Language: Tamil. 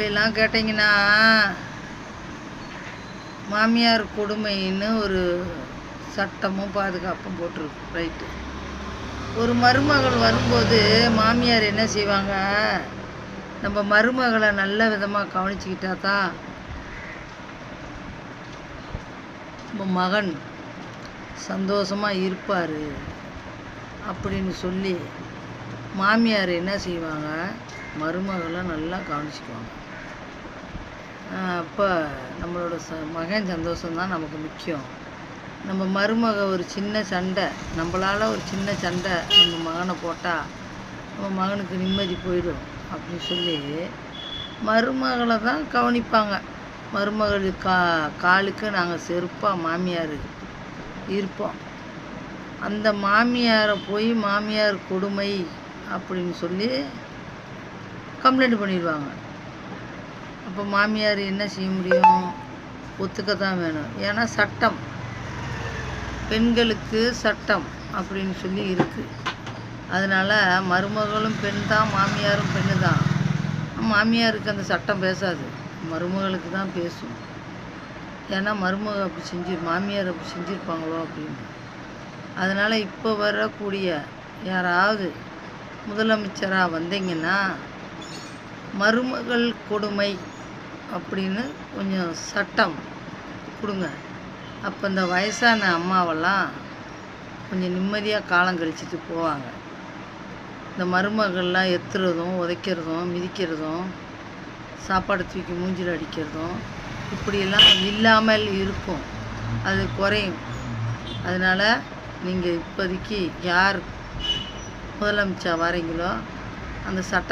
அப்படிலாம் கேட்டிங்கன்னா மாமியார் கொடுமைன்னு ஒரு சட்டமும் பாதுகாப்பும் போட்டிருக்கு ரைட்டு ஒரு மருமகள் வரும்போது மாமியார் என்ன செய்வாங்க? நம்ம மருமகளை நல்ல விதமாக கவனிச்சுக்கிட்டா தான் நம்ம மகன் சந்தோஷமாக இருப்பார் அப்படின்னு சொல்லி மாமியார் என்ன செய்வாங்க? மருமகளை நல்லா கவனிச்சுக்குவாங்க. அப்போ நம்மளோட ச மகன் சந்தோஷம்தான் நமக்கு முக்கியம். நம்ம மருமக ஒரு சின்ன சண்டை நம்மளால் ஒரு சின்ன சண்டை நம்ம மகனை போட்டால் நம்ம மகனுக்கு நிம்மதி போயிடும் அப்படின்னு சொல்லி மருமகளை தான் கவனிப்பாங்க. மருமகள் கா காலுக்கு நாங்கள் செருப்பாக மாமியார் இருப்போம். அந்த மாமியாரை போய் மாமியார் கொடுமை அப்படின்னு சொல்லி கம்ப்ளைண்ட் பண்ணிடுவாங்க. அப்போ மாமியார் என்ன செய்ய முடியும்? ஒத்துக்க தான் வேணும். ஏன்னா சட்டம். பெண்களுக்கு சட்டம் அப்படின்னு சொல்லி இருக்குது அதனால் மருமகளும் பெண் தான் மாமியாரும் பெண்ணு தான். மாமியாருக்கு அந்த சட்டம் பேசாது. மருமகளுக்கு தான் பேசும். ஏன்னா மருமக அப்படி செஞ்சு மாமியார் அப்படி செஞ்சுருப்பாங்களோ அப்படின்னு. அதனால் இப்போ வரக்கூடிய யாராவது முதலமைச்சராக வந்தீங்கன்னா மருமகள் கொடுமை அப்படின்னு கொஞ்சம் சட்டம் கொடுங்க. அப்போ இந்த வயசான அம்மாவெல்லாம் கொஞ்சம் நிம்மதியாக காலம் கழிச்சிட்டு போவாங்க. இந்த மருமகள்லாம் எத்துறதும் உதைக்கிறதும் மிதிக்கிறதும் சாப்பாடு தூக்கி மூஞ்சில் அடிக்கிறதும் இப்படியெல்லாம் இல்லாமல் இருக்கும். அது குறையும். அதனால் நீங்கள் இப்போதைக்கு யார் முதலமைச்சர் வரீங்களோ அந்த சட்ட